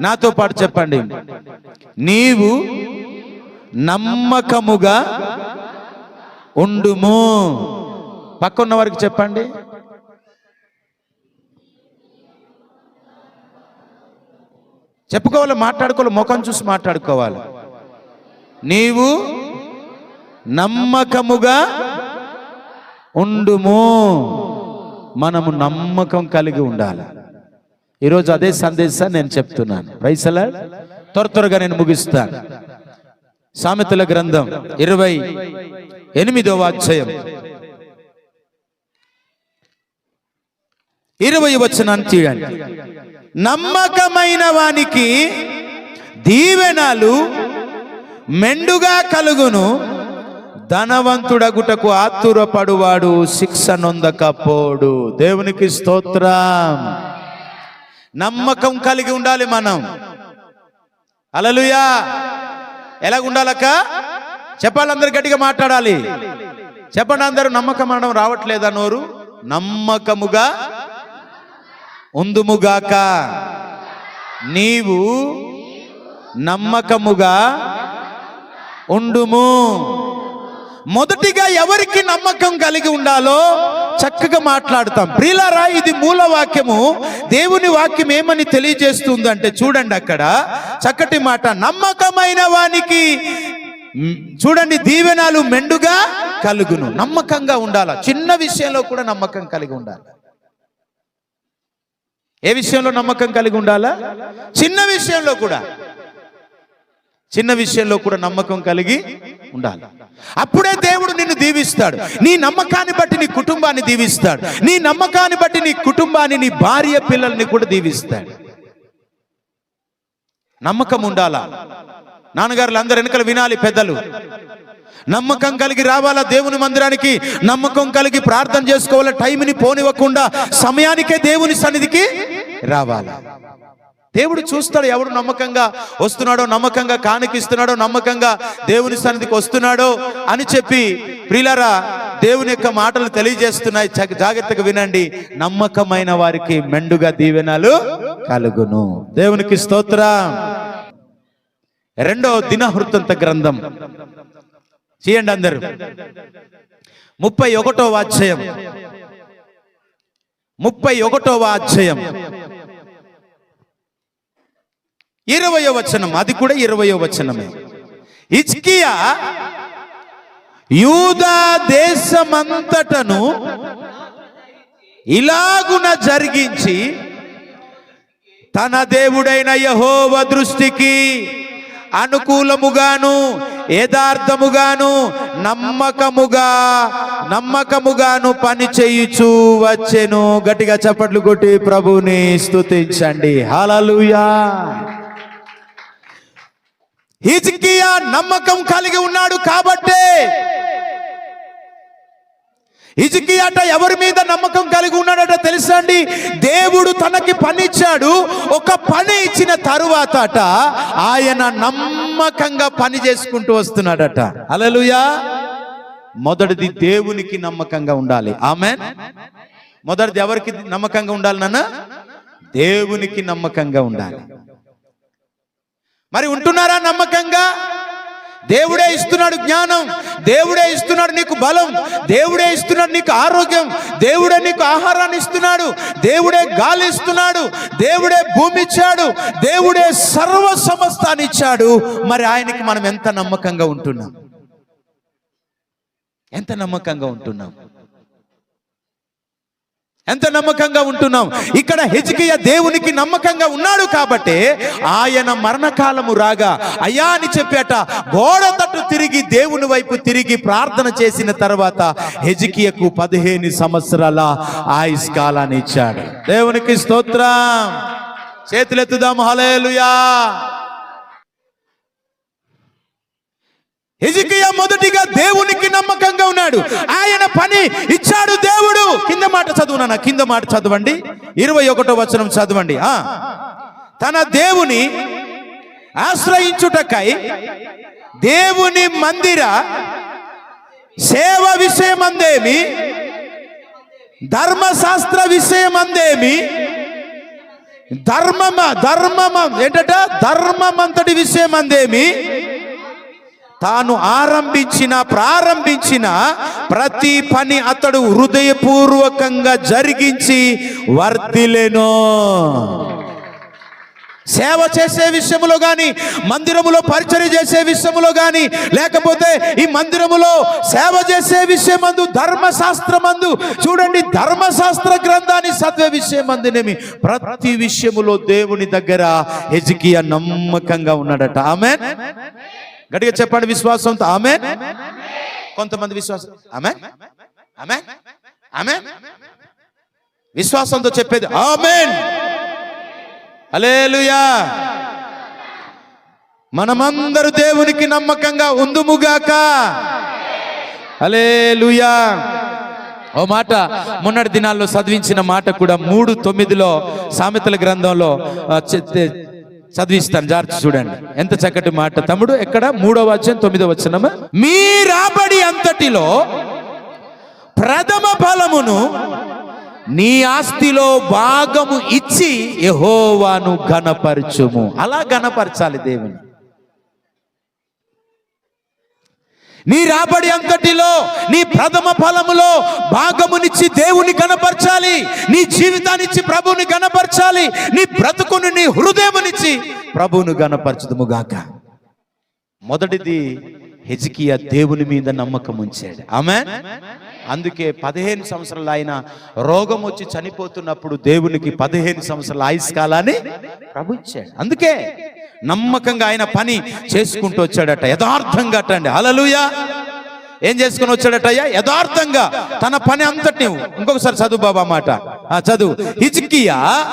నాతో పాటు చెప్పండి. నీవు నమ్మకముగా ఉండుము. పక్కన్న వారికి చెప్పండి. చెప్పుకోవాలి మాట్లాడుకోవాలి ముఖం చూసి మాట్లాడుకోవాలి. నీవు నమ్మకముగా ఉండుము. మనము నమ్మకం కలిగి ఉండాలి. ఈరోజు అదే సందేశాన్ని నేను చెప్తున్నాను. పైసల త్వర త్వరగా నేను ముగిస్తాను. సామెతల గ్రంథం ఇరవై ఎనిమిదవ అధ్యాయం. ఇరవై వచనాన్ని తీయండి. నమ్మకమైన వానికి దీవెనలు మెండుగా కలుగును. ధనవంతుడగుటకు ఆతురపడువాడు శిక్ష నొందకపోడు. దేవునికి స్తోత్రం. నమ్మకం కలిగి ఉండాలి మనం. అలలుయా. ఎలాగ ఉండాలక్క చెప్పాలి అందరు గట్టిగా మాట్లాడాలి. చెప్పండి అందరూ నమ్మకం అనడం రావట్లేదా నోరు? నమ్మకముగా ఉందుముగాక. నీవు నమ్మకముగా ఉండుము. మొదటిగా ఎవరికి నమ్మకం కలిగి ఉండాలో చక్కగా మాట్లాడతాం. ప్రియులారా ఇది మూల వాక్యము దేవుని వాక్యం ఏమని తెలియజేస్తుందంటే చూడండి అక్కడ. చక్కటి మాట నమ్మకమైన వానికి చూడండి దీవెనాలు మెండుగా కలుగును. నమ్మకంగా ఉండాల? చిన్న విషయంలో కూడా నమ్మకం కలిగి ఉండాలి? ఏ విషయంలో నమ్మకం కలిగి ఉండాలా? చిన్న విషయంలో కూడా. చిన్న విషయంలో కూడా నమ్మకం కలిగి ఉండాలి. అప్పుడే దేవుడు నిన్ను దీవిస్తాడు. నీ నమ్మకాన్ని బట్టి నీ కుటుంబాన్ని దీవిస్తాడు. నీ నమ్మకాన్ని బట్టి నీ కుటుంబాన్ని నీ భార్య పిల్లల్ని కూడా దీవిస్తాడు. నమ్మకం ఉండాలా? నాన్నగారులు అందరు వెనకలు వినాలి పెద్దలు. నమ్మకం కలిగి రావాలా దేవుని మందిరానికి? నమ్మకం కలిగి ప్రార్థన చేసుకోవాలా? టైంని పోనివ్వకుండా సమయానికే దేవుని సన్నిధికి రావాలా? దేవుడు చూస్తాడు ఎవడు నమ్మకంగా వస్తున్నాడో నమ్మకంగా కానికిస్తున్నాడో నమ్మకంగా దేవుని సన్నిధికి వస్తున్నాడో అని చెప్పి ప్రియులారా దేవుని యొక్క మాటలు తెలియజేస్తున్నాయి. జాగ్రత్తగా వినండి. నమ్మకమైన వారికి మెండుగా దీవెనలు కలుగును. దేవునికి స్తోత్ర. రెండో దినహృతంత గ్రంథం. చేయండి అందరు. ముప్పై ఒకటో అధ్యాయం. ముప్పై ఒకటో అధ్యాయం. ఇరవయో వచనం అది కూడా ఇరవయో వచనమే. ఇజ్కియా యూదా దేశమంతటను ఇలాగున జరిగించి తన దేవుడైన యహోవ దృష్టికి అనుకూలముగాను యథార్థముగాను నమ్మకముగా నమ్మకముగాను పని చేయుచు వచ్చెను. గట్టిగా చప్పట్లు కొట్టి ప్రభుని స్తుతించండి. హలలుయా హిజ్కియా నమ్మకం కలిగి ఉన్నాడు కాబట్టే హిజ్కియాట ఎవరి మీద నమ్మకం కలిగి ఉన్నాడట తెలుసా అండి? దేవుడు తనకి పని ఇచ్చాడు ఒక పని ఇచ్చిన తరువాత అట ఆయన నమ్మకంగా పని చేసుకుంటూ వస్తున్నాడట. అలలుయా మొదటిది దేవునికి నమ్మకంగా ఉండాలి. ఆమె మొదటిది ఎవరికి నమ్మకంగా ఉండాలి నాన్న? దేవునికి నమ్మకంగా ఉండాలి. మరి ఉంటున్నారా నమ్మకంగా? దేవుడే ఇస్తున్నాడు జ్ఞానం దేవుడే ఇస్తున్నాడు నీకు బలం దేవుడే ఇస్తున్నాడు నీకు ఆరోగ్యం దేవుడే నీకు ఆహారాన్ని ఇస్తున్నాడు దేవుడే గాలి ఇస్తున్నాడు దేవుడే భూమి ఇచ్చాడు దేవుడే సర్వ సమస్తాన్ని ఇచ్చాడు. మరి ఆయనకి మనం ఎంత నమ్మకంగా ఉంటున్నాం? ఎంత నమ్మకంగా ఉంటున్నాం? ఎంత నమ్మకంగా ఉంటున్నాం? ఇక్కడ హెజ్కియ దేవునికి నమ్మకంగా ఉన్నాడు కాబట్టి ఆయన మరణకాలము రాగా అయ్యా అని చెప్పేట గోడ తట్టు తిరిగి దేవుని వైపు తిరిగి ప్రార్థన చేసిన తర్వాత హెజకియకు పదిహేను సంవత్సరాల ఆయుష్ కాలాన్ని ఇచ్చాడు. దేవునికి స్తోత్రం. చేతులెత్తుదాం హలేలుయా హిజికియా మొదటిగా దేవునికి నమ్మకంగా ఉన్నాడు. ఆయన పని ఇచ్చాడు దేవుడు. కింద మాట చదువు నాన్న కింద మాట చదవండి. ఇరవై ఒకటో వచనం చదవండి. ఆ. తన దేవుని ఆశ్రయించుటకై దేవుని మందిర సేవ విషయమందేమి? ధర్మశాస్త్ర విషయమందేమి? ధర్మమ ధర్మమ ఏంటట? ధర్మమంతటి విషయం అందేమి తాను ఆరంభించిన ప్రారంభించిన ప్రతి పని అతడు హృదయపూర్వకంగా జరిగించి వర్ధిలెను సేవ చేసే విషయములో కానీ మందిరములో పరిచయం చేసే విషయములో కానీ లేకపోతే ఈ మందిరములో సేవ చేసే విషయమందు ధర్మశాస్త్రమందు చూడండి ధర్మశాస్త్ర గ్రంథాన్ని చదివే విషయమందునేమి ప్రతి విషయములో దేవుని దగ్గర హెజికియా నమ్మకంగా ఉన్నాడట. ఆమె గట్టిగా చెప్పండి విశ్వాసంతో. ఆమె కొంతమంది విశ్వాసం ఆమె ఆమె ఆమె విశ్వాసంతో చెప్పేది. ఆమెన్. అలేలుయా మనమందరూ దేవునికి నమ్మకంగా ఉందుముగాక. అలేలుయా ఓ మాట మొన్నటి దినాల్లో చదివించిన మాట కూడా మూడు తొమ్మిదిలో సామెతల గ్రంథంలో చదివిస్తాను జార్చి చూడండి. ఎంత చక్కటి మాట. తమ్ముడు ఎక్కడ? మూడో వచ్చం తొమ్మిదో వచ్చినమా మీ రాబడి అంతటిలో ప్రథమ ఫలమును నీ ఆస్తిలో భాగము ఇచ్చి యహోవాను ఘనపరచుము. అలా ఘనపరచాలి దేవుని. నీ రాబడి అంతటిలో నీ ప్రథమ ఫలములో భాగమునిచ్చి దేవుని గణపరచాలి నీ జీవితాన్నిచ్చి ప్రభువుని గణపరచాలి నీ బ్రతుకుని నీ హృదయమునిచ్చి ప్రభువును గణపరచుదుముగాక మొదటిది హెజికియా దేవుని మీద నమ్మకం ఉంచాడు. ఆమె అందుకే పదిహేను సంవత్సరాలు ఆయన రోగం వచ్చి చనిపోతున్నప్పుడు దేవునికి పదిహేను సంవత్సరాల ఆయుష్కాలాన్ని ప్రభు ఇచ్చాడు. అందుకే నమ్మకంగా ఆయన పని చేసుకుంటూ వచ్చాడట. యథార్థంగా అటండి హలలుయా ఏం చేసుకుని వచ్చాడటయ్యా? యథార్థంగా తన పని అంతటి ఇంకొకసారి చదువు బాబా మాట. చదువు. హిజ్కియా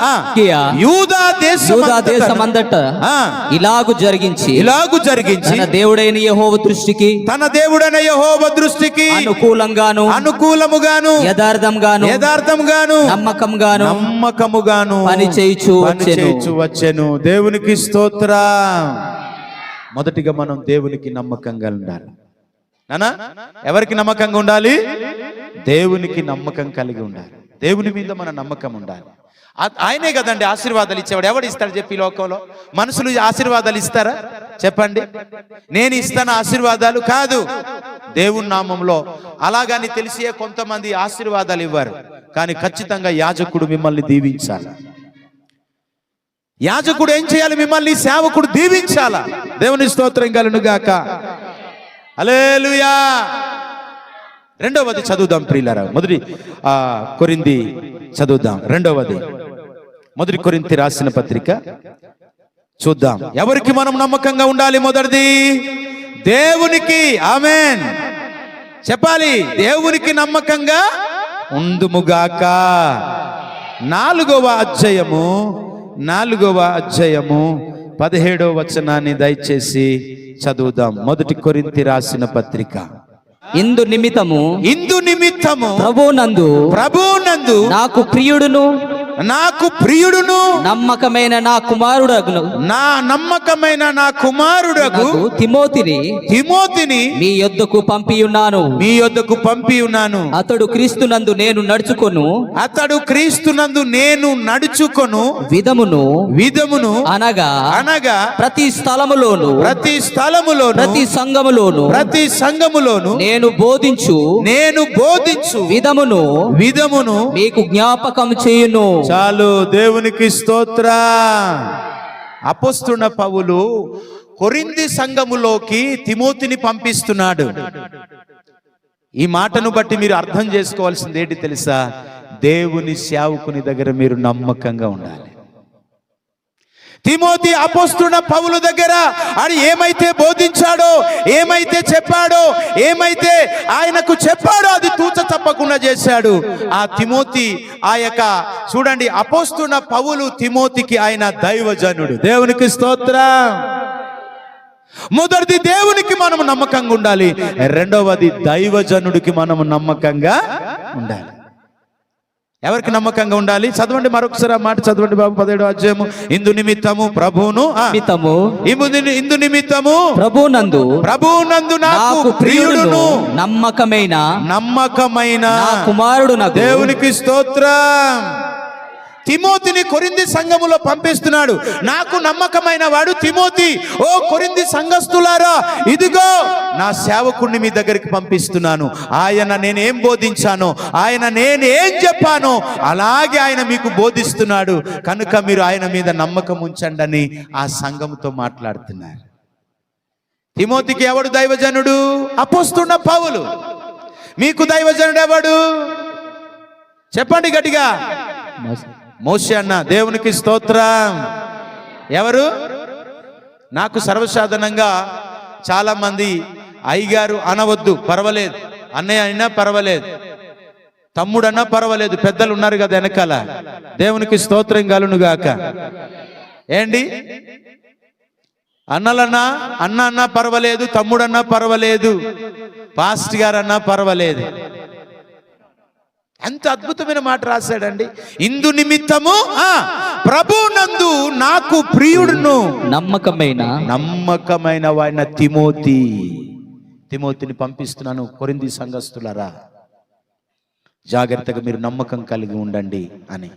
యూదా దేశం యూదా దేశమందట ఆ. ఇలాగు జరిగించి. ఇలాగు జరిగించి. తన దేవుడైన యెహోవా దృష్టికి. తన దేవుడైన యెహోవా దృష్టికి. అనుకూలంగాను అనుకూలముగాను. యథార్థంగాను యథార్థముగాను. నమ్మకంగాను నమ్మకముగాను. పని చేయుచు. చేయుచు వచ్చెను. దేవునికి స్తోత్ర. మొదటిగా మనం దేవునికి నమ్మకంగా ఉండాలి. నానా ఎవరికి నమ్మకంగా ఉండాలి? దేవునికి నమ్మకం కలిగి ఉండాలి. దేవుని మీద మన నమ్మకం ఉండాలి. ఆయనే కదండి ఆశీర్వాదాలు ఇచ్చేవాడు. ఎవడు ఇస్తాడు చెప్పి ఈ లోకంలో? మనుషులు ఆశీర్వాదాలు ఇస్తారా? చెప్పండి. నేను ఇస్తాను ఆశీర్వాదాలు కాదు. దేవుని నామంలో అలాగని తెలిసే కొంతమంది ఆశీర్వాదాలు ఇవ్వరు. కానీ ఖచ్చితంగా యాజకుడు మిమ్మల్ని దీవించాలి. యాజకుడు ఏం చేయాలి మిమ్మల్ని? సేవకుడు దీవించాలా? దేవుని స్తోత్రం కలను గాక అలేలుయా రెండవది చదువుదాం ప్రియులరా. మొదటి కొరింది చదువుదాం. రెండవది మొదటి కొరింతి రాసిన పత్రిక చూద్దాం. ఎవరికి మనం నమ్మకంగా ఉండాలి మొదటిది? దేవునికి. ఆమెన్. చెప్పాలి దేవునికి నమ్మకంగా ఉందుముగాక. నాలుగవ అధ్యాయము నాలుగవ అధ్యాయము పదిహేడవ వచనాన్ని దయచేసి చదువుదాం. మొదటి కొరింతి రాసిన పత్రిక. ఇందు నిమిత్తము ఇందు నిమిత్తము ప్రభునందు ప్రభునందు నాకు ప్రియుడును. నాకు ప్రియుడును. నమ్మకమైన నా కుమారుడగును. నా నమ్మకమైన నా కుమారుడకు నాకు తిమోతిని తిమోతిని మీ యొద్దకు పంపియున్నాను. మీ యొద్దకు పంపి ఉన్నాను అతడు క్రీస్తునందు నేను నడుచుకొను. అతడు క్రీస్తునందు నేను నడుచుకొను. విధమును విధమును అనగా అనగా ప్రతి స్థలములోను ప్రతి స్థలములోను ప్రతి సంఘములోను ప్రతి సంఘములోను నేను బోధించు నేను బోధించు విధమును విధమును మీకు జ్ఞాపకం చేయును. చాలు దేవునికి స్తోత్ర. అపస్తున్న పవులు కొరింది సంఘములోకి తిమోతిని పంపిస్తున్నాడు. ఈ మాటను బట్టి మీరు అర్థం చేసుకోవాల్సింది ఏంటి తెలుసా? దేవుని సేవకుని దగ్గర మీరు నమ్మకంగా ఉండాలి. తిమోతి అపోస్తున్న పౌలు దగ్గర అని ఏమైతే బోధించాడో ఏమైతే చెప్పాడో ఏమైతే ఆయనకు చెప్పాడో అది తూచ తప్పకుండా చేశాడు. ఆ తిమోతి ఆ యొక్క చూడండి అపోస్తున్న పౌలు తిమోతికి ఆయన దైవజనుడు. దేవునికి స్తోత్రం. మొదటిది దేవునికి మనం నమ్మకంగా ఉండాలి. రెండవది దైవజనుడికి మనం నమ్మకంగా ఉండాలి. ఎవరికి నమ్మకంగా ఉండాలి? చదవండి మరొకసారి ఆ మాట చదవండి బాబు పదిహేడు అధ్యాయము. ఇందు నిమిత్తము ప్రభువును ఆ, నిమిత్తము. ఇందు ని- ఇందు నిమిత్తము ప్రభునందు నాకు ప్రియుడును నమ్మకమైన నమ్మకమైన కుమారుడు నాకు దేవునికి స్తోత్రం. తిమోతిని కొరింది సంఘములో పంపిస్తున్నాడు. నాకు నమ్మకమైన వాడు తిమోతి. ఓ కొరింది సంఘస్థులారా ఇదిగో నా సేవకుణ్ణి మీ దగ్గరికి పంపిస్తున్నాను. ఆయన నేనేం బోధించానో ఆయన నేనేం చెప్పానో అలాగే ఆయన మీకు బోధిస్తున్నాడు. కనుక మీరు ఆయన మీద నమ్మకం ఉంచండి అని ఆ సంఘముతో మాట్లాడుతున్నారు. తిమోతికి ఎవడు దైవజనుడు? అపోస్తున్న పావులు మీకు దైవజనుడు ఎవడు? చెప్పండి గట్టిగా. మోసే అన్న దేవునికి స్తోత్రం. ఎవరు? నాకు సర్వసాధారణంగా చాలా మంది అయ్యగారు అనవద్దు పర్వాలేదు. అన్నయ్య అయినా పర్వాలేదు. తమ్ముడన్నా పర్వాలేదు పెద్దలు ఉన్నారు కదా వెనకాల. దేవునికి స్తోత్రం కలును గాక ఏండి అన్నలన్నా అన్న అన్నా పర్వాలేదు తమ్ముడన్నా పర్వాలేదు పాస్ట్ గారన్నా పర్వాలేదు. ఎంత అద్భుతమైన మాట రాశాడండి. ఇందు నిమిత్తము ఆ ప్రభు నందు నాకు ప్రియుడును. నమ్మకమైన నమ్మకమైన వాడిన తిమోతి. తిమోతిని పంపిస్తున్నాను కొరింది సంఘస్థులరా. జాగ్రత్తగా మీరు నమ్మకం కలిగి ఉండండి అని.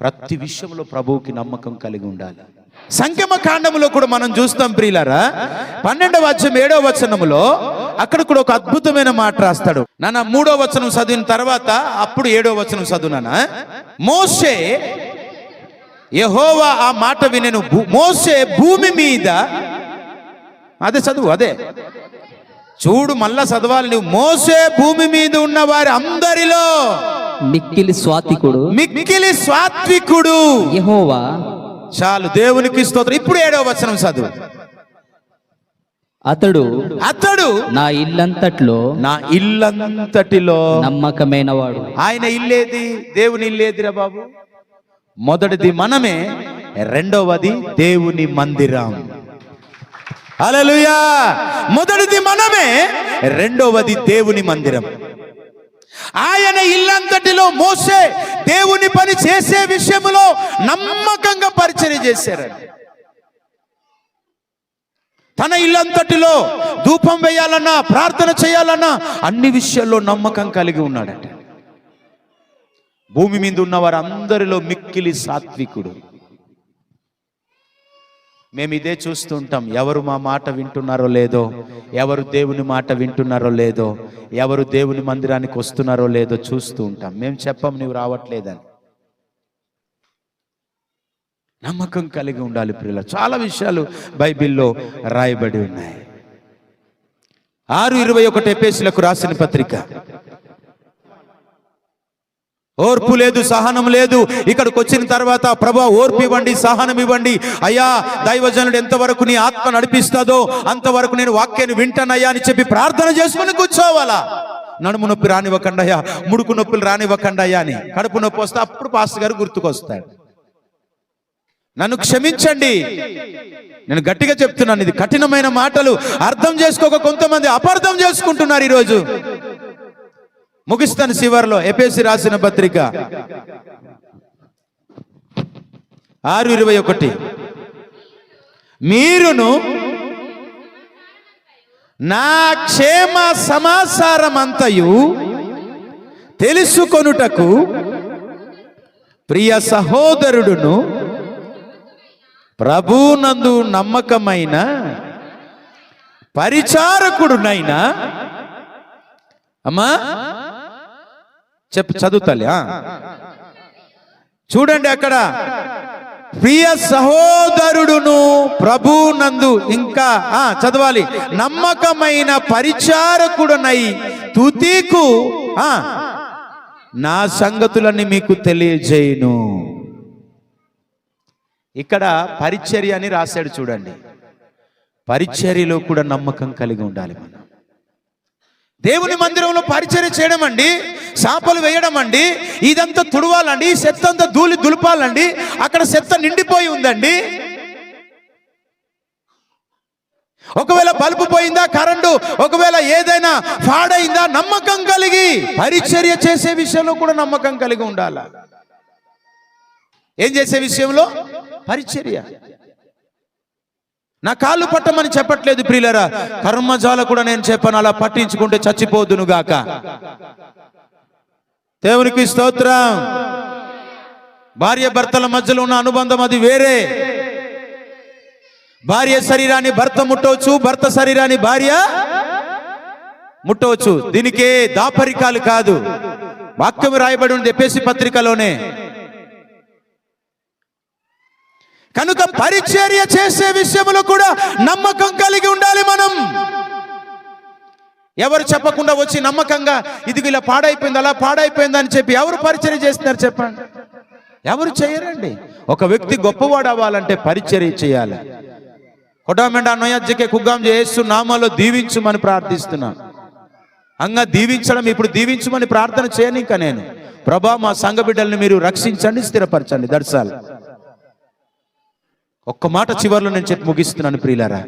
ప్రతి విషయంలో ప్రభువుకి నమ్మకం కలిగి ఉండాలి. సంఖ్యమ కాండములో కూడా మనం చూస్తాం ప్రియులారా. పన్నెండవ అధ్యాయం ఏడవ వచనములో అక్కడ కూడా ఒక అద్భుతమైన మాట రాస్తాడు. నాన్న మూడో వచనం చదివిన తర్వాత అప్పుడు ఏడో వచనం చదువునానా మోషే యెహోవా ఆ మాట వినెను. మోషే భూమి మీద అదే చదువు అదే. చూడు మళ్ళా చదవాలి నువ్వు. మోసే భూమి మీద ఉన్న వారి అందరిలో మిక్కిలి స్వాతికుడు. మిక్కిలి సాత్వికుడు యెహోవా చాలు దేవునికి స్తోత్రం. ఇప్పుడు ఏడవ వచనం చదువు. అతడు అతడు నా ఇల్లంతట్లో నా ఇల్లంతటిలో నమ్మకమైన వాడు ఆయన ఇల్లేది దేవుని ఇల్లేదిరా బాబు? మొదటిది మనమే రెండవది దేవుని మందిరం. హల్లెలూయా! మొదటిది మనమే రెండవది దేవుని మందిరం. ఆయన ఇల్లంతటిలో మోసే దేవుని పని చేసే విషయంలో నమ్మకంగా పరిచయం చేశారండి. తన ఇల్లంతటిలో ధూపం వేయాలన్నా ప్రార్థన చేయాలన్నా అన్ని విషయాల్లో నమ్మకం కలిగి ఉన్నాడంట భూమి మీద ఉన్న వారందరిలో మిక్కిలి సాత్వికుడు. మేము ఇదే చూస్తుంటాం. ఎవరు మా మాట వింటున్నారో లేదో ఎవరు దేవుని మాట వింటున్నారో లేదో ఎవరు దేవుని మందిరానికి వస్తున్నారో లేదో చూస్తూ ఉంటాం. మేము చెప్పం నువ్వు రావట్లేదని. నమ్మకం కలిగి ఉండాలి ప్రియుల. చాలా విషయాలు బైబిల్లో రాయబడి ఉన్నాయి. ఆరు ఇరవై ఒకటి ఎపేసులకు రాసిన పత్రిక. ఓర్పు లేదు సహనం లేదు. ఇక్కడికి వచ్చిన తర్వాత ప్రభా ఓర్పు ఇవ్వండి సహనం ఇవ్వండి. అయ్యా దైవజనుడు ఎంతవరకు నీ ఆత్మ నడిపిస్తుందో అంతవరకు నేను వాక్యాన్ని వింటానయ్యా అని చెప్పి ప్రార్థన చేసుకుని కూర్చోవాలా? నడుము నొప్పి రానివ్వకండయ్యా ముడుకు నొప్పులు రానివ్వకండయ్యా అని. కడుపు నొప్పి వస్తే అప్పుడు పాస్టర్ గారు గుర్తుకొస్తాడు. నన్ను క్షమించండి. నేను గట్టిగా చెప్తున్నాను ఇది కఠినమైన మాటలు. అర్థం చేసుకోక కొంతమంది అపార్థం చేసుకుంటున్నారు ఈరోజు. ముగిస్తాను శివర్లో ఎపేసి రాసిన పత్రిక. ఆరు ఇరవై ఒకటి. మీరును నా క్షేమ సమాచారం అంతయు తెలుసుకొనుటకు ప్రియ సహోదరుడును ప్రభునందు నమ్మకమైన పరిచారకుడునైనా అమ్మా చెప్పు చదువుతాలి. చూడండి అక్కడ. ప్రియ సహోదరుడును ప్రభునందు ఇంకా ఆ చదవాలి. నమ్మకమైన పరిచారకుడునై తుతికు ఆ నా సంగతులన్నీ మీకు తెలియజేయును. ఇక్కడ పరిచర్య అని రాశాడు చూడండి. పరిచర్యలో కూడా నమ్మకం కలిగి ఉండాలి మనం. దేవుని మందిరంలో పరిచర్య చేయడం అండి శాపలు వేయడం అండి ఇదంతా తుడవాలండి చెత్త అంతా ధూళి దులపాలండి అక్కడ చెత్త నిండిపోయి ఉందండి. ఒకవేళ బల్బు పోయిందా కరెంటు ఒకవేళ ఏదైనా పాడైందా నమ్మకం కలిగి పరిచర్య చేసే విషయంలో కూడా నమ్మకం కలిగి ఉండాలి. ఏం చేసే విషయంలో? పరిచర్య. నా కాళ్ళు పట్టమని చెప్పట్లేదు ప్రియులరా. కర్మజాల కూడా నేను చెప్పను అలా పట్టించుకుంటే చచ్చిపోదును గాక. దేవునికి స్తోత్రం. భార్య భర్తల మధ్యలో ఉన్న అనుబంధం అది వేరే. భార్య శరీరాన్ని భర్త ముట్టవచ్చు భర్త శరీరాన్ని భార్య ముట్టవచ్చు. దీనికే దాపరికాలు కాదు. వాక్యం రాయబడి ఉంది ఎప్పేసి పత్రికలోనే. కనుక పరిచర్య చేసే విషయంలో కూడా నమ్మకం కలిగి ఉండాలి మనం. ఎవరు చెప్పకుండా వచ్చి నమ్మకంగా ఇది ఇలా పాడైపోయింది అలా పాడైపోయింది అని చెప్పి ఎవరు పరిచర్య చేస్తున్నారు చెప్పండి. ఎవరు చేయరండి. ఒక వ్యక్తి గొప్పవాడు అవ్వాలంటే పరిచర్య చేయాలి. కొటామెండా నొయ్యజ్జకే కుగ్గాం చేస్తూ నామాలో దీవించుమని ప్రార్థిస్తున్నాను అంగా దీవించడం ఇప్పుడు దీవించమని ప్రార్థన చేయను ఇంకా నేను. ప్రభా మా సంఘ బిడ్డల్ని మీరు రక్షించండి స్థిరపరచండి. దర్శాలు ఒక్క మాట చివరిలో నేను చెప్పి ముగిస్తున్నాను ప్రియులారా.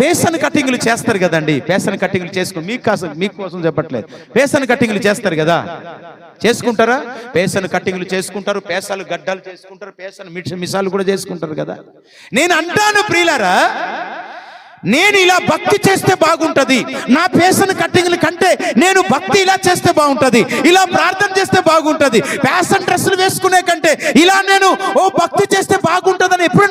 పేసన్ కటింగ్లు చేస్తారు కదండి. పేసన్ కటింగ్లు చేసుకుని మీకు కోసం మీకోసం చెప్పట్లేదు. పేసన్ కటింగ్లు చేస్తారు కదా. చేసుకుంటారా? పేసన్ కటింగ్లు చేసుకుంటారు పేసాలు గడ్డలు చేసుకుంటారు పేసన్ మిష మిసాలు కూడా చేసుకుంటారు కదా. నేను అంటాను ప్రియులారా నేను ఇలా భక్తి చేస్తే బాగుంటది. నా పేసన్ కట్టింగ్ల కంటే నేను భక్తి ఇలా చేస్తే బాగుంటుంది. ఇలా ప్రార్థన చేస్తే బాగుంటది. పేసన్ డ్రెస్సులు వేసుకునే కంటే ఇలా నేను ఓ భక్తి చేస్తే బాగుంటదని ఎప్పుడు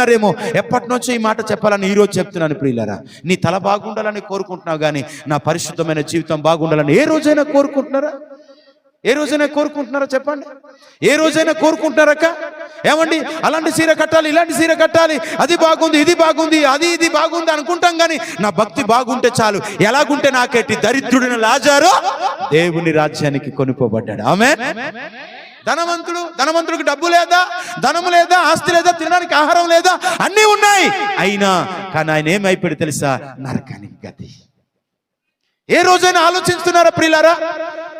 బాగుంటాయి ఎప్పటి నుంచో ఈ మాట చెప్పాలని ఈ రోజు చెప్తున్నాను ప్రియులరా. నీ తల బాగుండాలని కోరుకుంటున్నావు కానీ నా పరిశుద్ధమైన జీవితం బాగుండాలని ఏ రోజైనా కోరుకుంటున్నారా? ఏ రోజైనా కోరుకుంటున్నారా చెప్పండి? ఏ రోజైనా కోరుకుంటున్నారక్క ఏమండి? అలాంటి సీర కట్టాలి ఇలాంటి సీర కట్టాలి. అది బాగుంది ఇది బాగుంది అది ఇది బాగుంది అనుకుంటాం కానీ నా భక్తి బాగుంటే చాలు. ఎలాగుంటే నాకెట్టి దరిద్రుడిన లాజారు దేవుని రాజ్యానికి కొనుక్కోబడ్డాడు. ఆమె ధనవంతుడు ధనవంతుడికి డబ్బు లేదా ధనము లేదా ఆస్తి లేదా తినడానికి ఆహారం లేదా అన్నీ ఉన్నాయి. అయినా కానీ ఆయన ఏమైపోయాడు తెలుసా? నరకానికి గతి. ఏ రోజైనా ఆలోచిస్తున్నారా ప్రియులారా?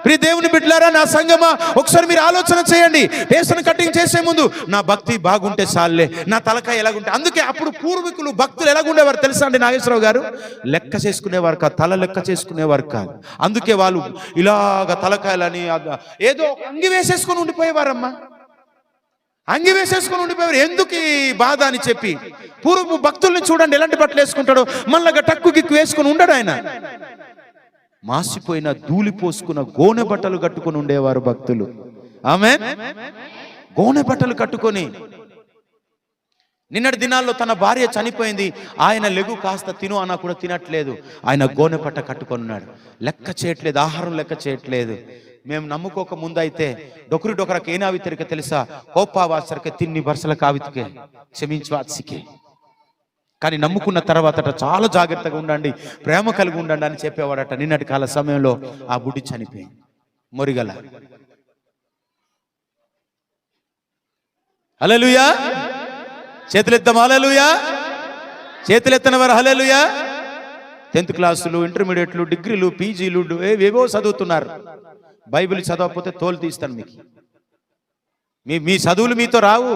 ప్రియ దేవుని బిడ్డలారా నా సంగమా ఒకసారి మీరు ఆలోచన చేయండి. పేసను కటింగ్ చేసే ముందు నా భక్తి బాగుంటే చాలే నా తలకాయ ఎలాగుంటే. అందుకే అప్పుడు పూర్వీకులు భక్తులు ఎలాగుండేవారు తెలుసా అండి నాగేశ్వరరావు గారు? లెక్క చేసుకునేవారు కాదు తల లెక్క చేసుకునేవారు కాదు. అందుకే వాళ్ళు ఇలాగ తలకాయలని ఏదో అంగి వేసేసుకొని ఉండిపోయేవారమ్మా. అంగి వేసేసుకొని ఉండిపోయారు ఎందుకు ఈ బాధ అని చెప్పి. పూర్వపు భక్తుల్ని చూడండి ఎలాంటి బట్టలు వేసుకుంటాడో. మళ్ళీ టక్కు గిక్కు వేసుకొని ఉండడు ఆయన. మాసిపోయిన ధూళి పోసుకున్న గోనె బట్టలు కట్టుకొని ఉండేవారు భక్తులు. ఆమె గోనె బట్టలు కట్టుకొని. నిన్నటి దినాల్లో తన భార్య చనిపోయింది. ఆయన లెగు కాస్త తిను అన్నా కూడా తినట్లేదు. ఆయన గోనె పట్ట కట్టుకొని ఉన్నాడు. లెక్క చేయట్లేదు ఆహారం లెక్క చేయట్లేదు. మేము నమ్ముకోక ముందైతే డొకరు డొకరకు ఏనావితరిక తెలుసా? కోపావాసరిక తిన్ని బర్సల కావితికే క్షమించవాసికే కానీ నమ్ముకున్న తర్వాత చాలా జాగ్రత్తగా ఉండండి ప్రేమ కలిగి ఉండండి అని చెప్పేవాడట. నిన్నటి కాల సమయంలో ఆ బుడ్డి చనిపోయింది. మొరిగల. హలలుయా చేతులెత్తాం హలలుయా చేతులెత్తన వారు హలలుయా టెన్త్ క్లాసులు ఇంటర్మీడియట్లు డిగ్రీలు పీజీలు ఏవేవో చదువుతున్నారు. బైబిల్ చదవకపోతే తోలు తీస్తాను మీకు. మీ మీ చదువులు మీతో రావు.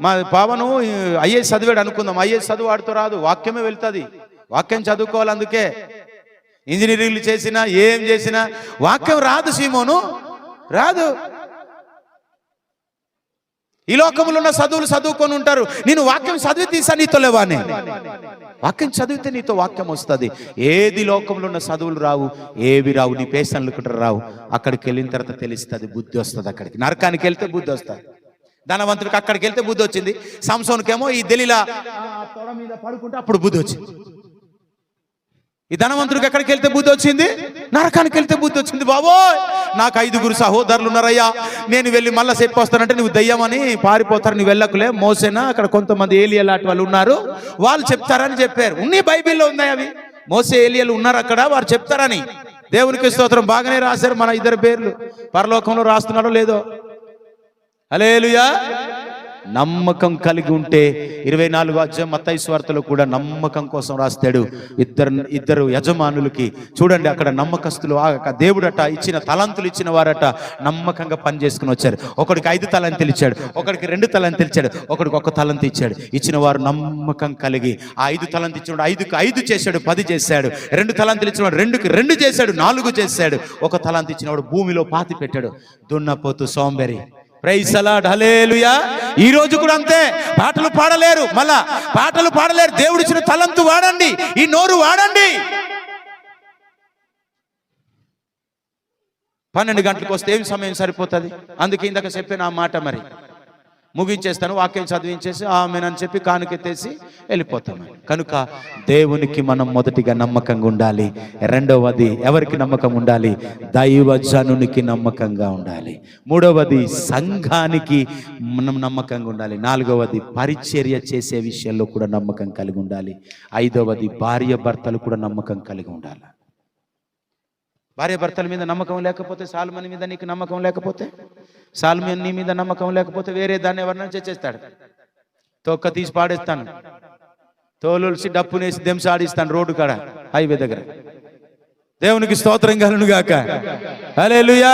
మా పావను ఐఏఎస్ చదివాడు అనుకుందాం. ఐఏఎస్ చదువు ఆడుతూ రాదు. వాక్యమే వెళ్తుంది. వాక్యం చదువుకోవాలి అందుకే. ఇంజనీరింగ్లు చేసినా ఏం చేసినా వాక్యం రాదు సీమోను. రాదు. ఈ లోకంలో ఉన్న చదువులు చదువుకొని ఉంటారు. నేను వాక్యం చదివి తీసా నీతో లేవానే. వాక్యం చదివితే నీతో వాక్యం వస్తుంది. ఏది లోకంలో ఉన్న చదువులు రావు ఏవి రావు నీ పేషన్లు కూడా రావు. అక్కడికి వెళ్ళిన తర్వాత తెలుస్తుంది బుద్ధి వస్తుంది అక్కడికి. నరకానికి వెళ్తే బుద్ధి వస్తుంది. ధనవంతుడికి అక్కడికి వెళ్తే బుద్ధి వచ్చింది. సంసోన్కేమో ఈ దెలిలా తొడ మీద పడుకుంటే అప్పుడు బుద్ధి వచ్చింది. ఈ ధనవంతుడికి ఎక్కడికి వెళ్తే బుద్ధి వచ్చింది? నరకానికి వెళ్తే బుద్ధి వచ్చింది. బాబో నాకు ఐదుగురు సహోదరులు ఉన్నారయ్యా. నేను వెళ్ళి మళ్ళీ చెప్పొస్తానంటే నువ్వు దయ్యమని పారిపోతారు నువ్వు వెళ్ళకులే. మోసేనా? అక్కడ కొంతమంది ఏలియా లాంటి వాళ్ళు ఉన్నారు. వాళ్ళు చెప్తారని చెప్పారు. ఉన్ని బైబిల్లో ఉన్నాయి అవి. మోసే ఏలియలు ఉన్నారు అక్కడ వారు చెప్తారని. దేవునికి స్తోత్రం. బాగానే రాశారు మన ఇద్దరు పేర్లు. పరలోకంలో రాస్తున్నారో లేదో. అలేలుయా నమ్మకం కలిగి ఉంటే ఇరవై నాలుగు అధ్యాయం మత్తయి స్వార్థలో కూడా నమ్మకం కోసం రాస్తాడు ఇద్దరు ఇద్దరు యజమానులకి. చూడండి అక్కడ నమ్మకస్తులు ఆ దేవుడట ఇచ్చిన తలంతులు ఇచ్చిన వారట నమ్మకంగా పని చేసుకుని వచ్చారు. ఒకడికి ఐదు తలంతులు ఇచ్చాడు ఒకడికి రెండు తలంతులు ఇచ్చాడు ఒకడికి ఒక తలం ఇచ్చాడు. ఇచ్చిన వారు నమ్మకం కలిగి ఆ ఐదు తలం ఇచ్చినవాడు ఐదుకి ఐదు చేశాడు పది చేశాడు రెండు తలంతులు ఇచ్చినవాడు రెండుకి రెండు చేశాడు నాలుగు చేశాడు. ఒక తలం ఇచ్చినవాడు భూమిలో పాతి పెట్టాడు. దున్నపోతు సోంబెరి. ఈ రోజు కూడా అంతే. పాటలు పాడలేరు. మళ్ళా పాటలు పాడలేరు. దేవుడిచ్చిన తలంతు వాడండి. ఈ నోరు వాడండి. పన్నెండు గంటలకు వస్తే ఏం సమయం సరిపోతుంది? అందుకే ఇందాక చెప్పిన ఆ మాట మరి. ముగించేస్తాను వాక్యం చదివించేసి ఆమెనని చెప్పి కానుకెత్తేసి వెళ్ళిపోతాను కనుక దేవునికి మనం మొదటిగా నమ్మకంగా ఉండాలి. రెండవది ఎవరికి నమ్మకం ఉండాలి? దైవజనునికి నమ్మకంగా ఉండాలి. మూడవది సంఘానికి మనం నమ్మకంగా ఉండాలి. నాలుగవది పరిచర్య చేసే విషయంలో కూడా నమ్మకం కలిగి ఉండాలి. ఐదవది భార్య భర్తలు కూడా నమ్మకం కలిగి ఉండాలి. భార్య భర్తల మీద నమ్మకం లేకపోతే సాల్మన్ మీద నీకు నమ్మకం లేకపోతే? సాల్మియన్ నీ మీద నమ్మకం లేకపోతే వేరే దాన్ని ఎవరినైనా చేసేస్తాడు. తొక్క తీసి పాడేస్తాను. తోలుసి డప్పునేసి దెంస ఆడిస్తాను రోడ్డు కాడ హైవే దగ్గర. దేవునికి స్తోత్రం కలను గాక. హల్లెలూయా.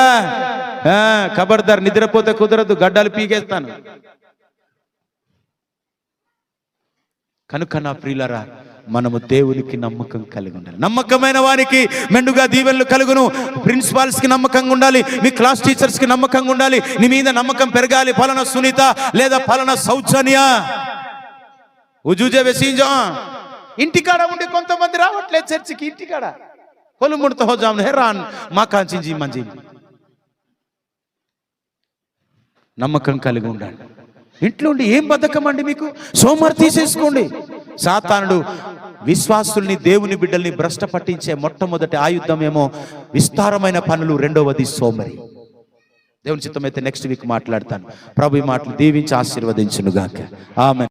ఆ, ఖబర్దార్ నిద్రపోతే కుదరదు గడ్డలు పీకేస్తాను. కనుక నా ప్రియులరా మనము దేవునికి నమ్మకం కలిగి ఉండాలి. నమ్మకమైన వారికి మెండుగా దీవెనలు కలుగును. ప్రిన్సిపాల్స్కి నమ్మకంగా ఉండాలి. మీ క్లాస్ టీచర్స్కి నమ్మకంగా ఉండాలి. నీ మీద నమ్మకం పెరగాలి. ఫలన సునీత లేదా ఫలన సౌజన్య. ఉజూజే వెసింజా ఇంటికాడ ఉండి కొంతమంది రావట్లేదు చర్చికి ఇంటికాడ. కొలు ముడత హోజాం హెరాన్ మా కాంచింజీ మంజీ. నమ్మకం కలిగి ఉండాలి. ఇంట్లో ఉండి ఏం బద్ధకం అండి మీకు? సోమవారం తీసేసుకోండి. సాతానుడు విశ్వాసుల్ని దేవుని బిడ్డల్ని భ్రష్ట పట్టించే మొట్టమొదటి ఆయుధం ఏమో విస్తారమైన పనులు రెండవది సోమరి. దేవుని చిత్తమైతే నెక్స్ట్ వీక్ మాట్లాడతాను. ప్రభు ఈ మాటలు దీవించి ఆశీర్వదించునుగాక. ఆమె